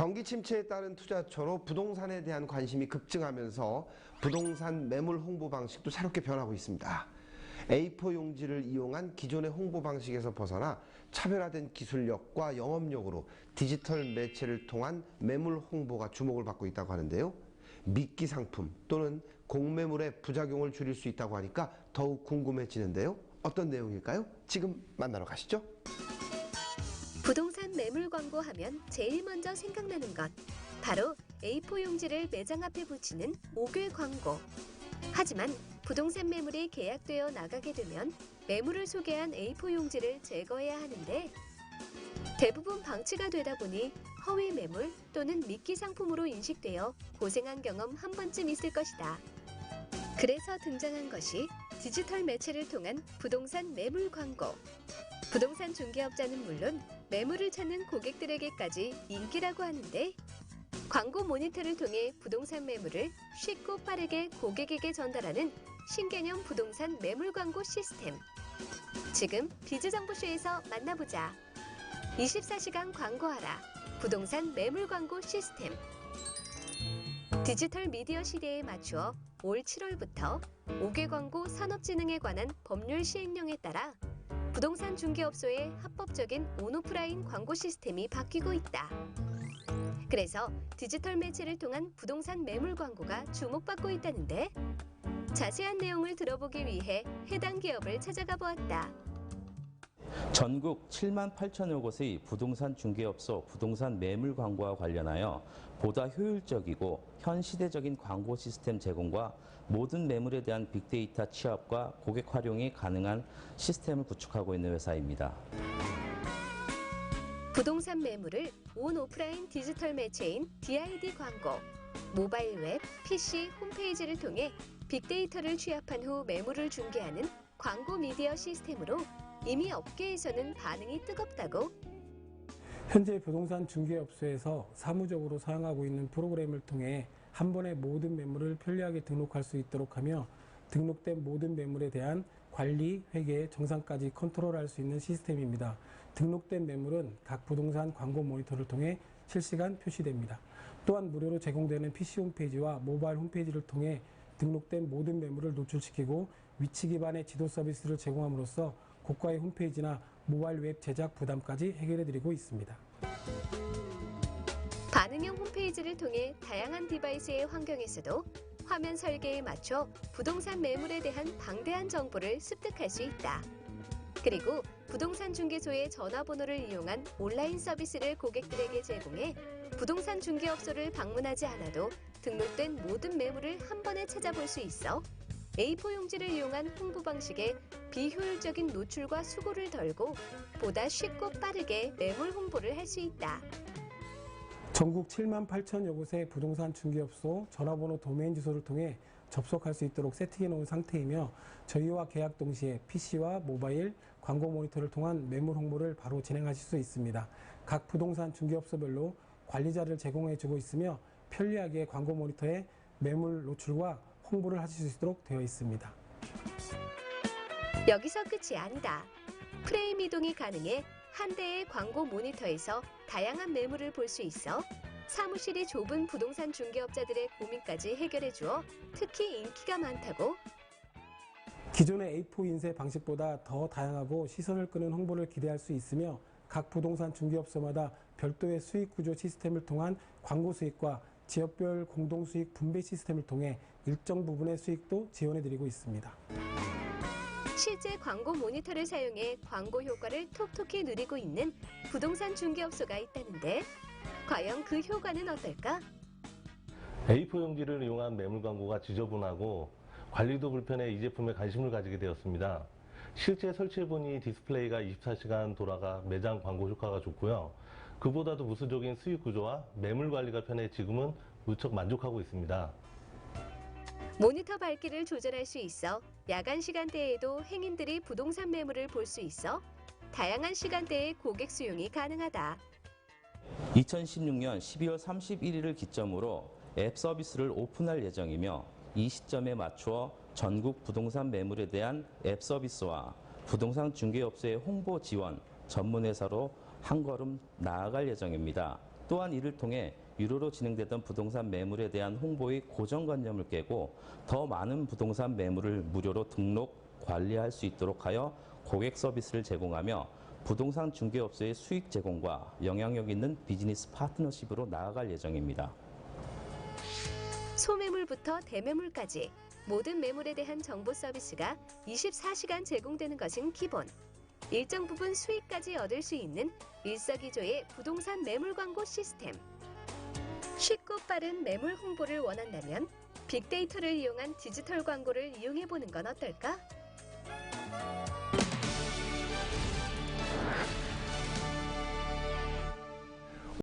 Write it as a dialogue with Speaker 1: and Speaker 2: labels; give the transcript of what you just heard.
Speaker 1: 경기 침체에 따른 투자처로 부동산에 대한 관심이 급증하면서 부동산 매물 홍보 방식도 새롭게 변하고 있습니다. A4 용지를 이용한 기존의 홍보 방식에서 벗어나 차별화된 기술력과 영업력으로 디지털 매체를 통한 매물 홍보가 주목을 받고 있다고 하는데요. 미끼 상품 또는 공매물의 부작용을 줄일 수 있다고 하니까 더욱 궁금해지는데요. 어떤 내용일까요? 지금 만나러 가시죠.
Speaker 2: 매물 광고하면 제일 먼저 생각나는 것 바로 A4 용지를 매장 앞에 붙이는 옥외 광고. 하지만 부동산 매물이 계약되어 나가게 되면 매물을 소개한 A4 용지를 제거해야 하는데 대부분 방치가 되다 보니 허위 매물 또는 미끼 상품으로 인식되어 고생한 경험 한 번쯤 있을 것이다. 그래서 등장한 것이 디지털 매체를 통한 부동산 매물 광고. 부동산 중개업자는 물론 매물을 찾는 고객들에게까지 인기라고 하는데 광고 모니터를 통해 부동산 매물을 쉽고 빠르게 고객에게 전달하는 신개념 부동산 매물 광고 시스템. 지금 비즈정보쇼에서 만나보자. 24시간 광고하라. 부동산 매물 광고 시스템. 디지털 미디어 시대에 맞추어 올 7월부터 5개 광고 산업진흥에 관한 법률 시행령에 따라 부동산 중개업소의 합법적인 온오프라인 광고 시스템이 바뀌고 있다. 그래서 디지털 매체를 통한 부동산 매물 광고가 주목받고 있다는데 자세한 내용을 들어보기 위해 해당 기업을 찾아가 보았다.
Speaker 3: 전국 7만 8천여 곳의 부동산 중개업소 부동산 매물 광고와 관련하여 보다 효율적이고 현 시대적인 광고 시스템 제공과 모든 매물에 대한 빅데이터 취합과 고객 활용이 가능한 시스템을 구축하고 있는 회사입니다.
Speaker 2: 부동산 매물을 온 오프라인 디지털 매체인 DID 광고, 모바일 웹, PC 홈페이지를 통해 빅데이터를 취합한 후 매물을 중개하는 광고 미디어 시스템으로 이미 업계에서는 반응이 뜨겁다고
Speaker 4: 현재 부동산 중개업소에서 사무적으로 사용하고 있는 프로그램을 통해 한 번에 모든 매물을 편리하게 등록할 수 있도록 하며 등록된 모든 매물에 대한 관리, 회계, 정상까지 컨트롤할 수 있는 시스템입니다. 등록된 매물은 각 부동산 광고 모니터를 통해 실시간 표시됩니다. 또한 무료로 제공되는 PC 홈페이지와 모바일 홈페이지를 통해 등록된 모든 매물을 노출시키고 위치 기반의 지도 서비스를 제공함으로써 고가의 홈페이지나 모바일 웹 제작 부담까지 해결해드리고 있습니다.
Speaker 2: 반응형 홈페이지를 통해 다양한 디바이스의 환경에서도 화면 설계에 맞춰 부동산 매물에 대한 방대한 정보를 습득할 수 있다. 그리고 부동산 중개소의 전화번호를 이용한 온라인 서비스를 고객들에게 제공해 부동산 중개업소를 방문하지 않아도 등록된 모든 매물을 한 번에 찾아볼 수 있어 A4 용지를 이용한 홍보 방식에 비효율적인 노출과 수고를 덜고 보다 쉽고 빠르게 매물 홍보를 할 수 있다.
Speaker 4: 전국 7만 8천여 곳의 부동산 중개업소 전화번호 도메인 주소를 통해 접속할 수 있도록 세팅해 놓은 상태이며 저희와 계약 동시에 PC와 모바일 광고 모니터를 통한 매물 홍보를 바로 진행하실 수 있습니다. 각 부동산 중개업소별로 관리자를 제공해 주고 있으며 편리하게 광고 모니터에 매물 노출과 홍보를 하실 수 있도록 되어 있습니다.
Speaker 2: 여기서 끝이 아니다. 프레임 이동이 가능해 한 대의 광고 모니터에서 다양한 매물을 볼 수 있어 사무실이 좁은 부동산 중개업자들의 고민까지 해결해 주어 특히 인기가 많다고
Speaker 4: 기존의 A4 인쇄 방식보다 더 다양하고 시선을 끄는 홍보를 기대할 수 있으며 각 부동산 중개업소마다 별도의 수익 구조 시스템을 통한 광고 수익과 지역별 공동 수익 분배 시스템을 통해 일정 부분의 수익도 지원해 드리고 있습니다.
Speaker 2: 실제 광고 모니터를 사용해 광고 효과를 톡톡히 누리고 있는 부동산 중개업소가 있다는데 과연 그 효과는 어떨까?
Speaker 5: A4 용지를 이용한 매물 광고가 지저분하고 관리도 불편해 이 제품에 관심을 가지게 되었습니다. 실제 설치해보니 디스플레이가 24시간 돌아가 매장 광고 효과가 좋고요. 그보다도 무수적인 수익 구조와 매물 관리가 편해 지금은 무척 만족하고 있습니다.
Speaker 2: 모니터 밝기를 조절할 수 있어 야간 시간대에도 행인들이 부동산 매물을 볼 수 있어 다양한 시간대에 고객 수용이 가능하다.
Speaker 3: 2016년 12월 31일을 기점으로 앱 서비스를 오픈할 예정이며 이 시점에 맞추어 전국 부동산 매물에 대한 앱 서비스와 부동산 중개업소의 홍보 지원 전문 회사로 한 걸음 나아갈 예정입니다. 또한 이를 통해 유료로 진행되던 부동산 매물에 대한 홍보의 고정관념을 깨고 더 많은 부동산 매물을 무료로 등록, 관리할 수 있도록 하여 고객 서비스를 제공하며 부동산 중개업소의 수익 제공과 영향력 있는 비즈니스 파트너십으로 나아갈 예정입니다.
Speaker 2: 소매물부터 대매물까지 모든 매물에 대한 정보 서비스가 24시간 제공되는 것은 기본. 일정 부분 수익까지 얻을 수 있는 일석이조의 부동산 매물 광고 시스템. 쉽고 빠른 매물 홍보를 원한다면 빅데이터를 이용한 디지털 광고를 이용해 보는 건 어떨까?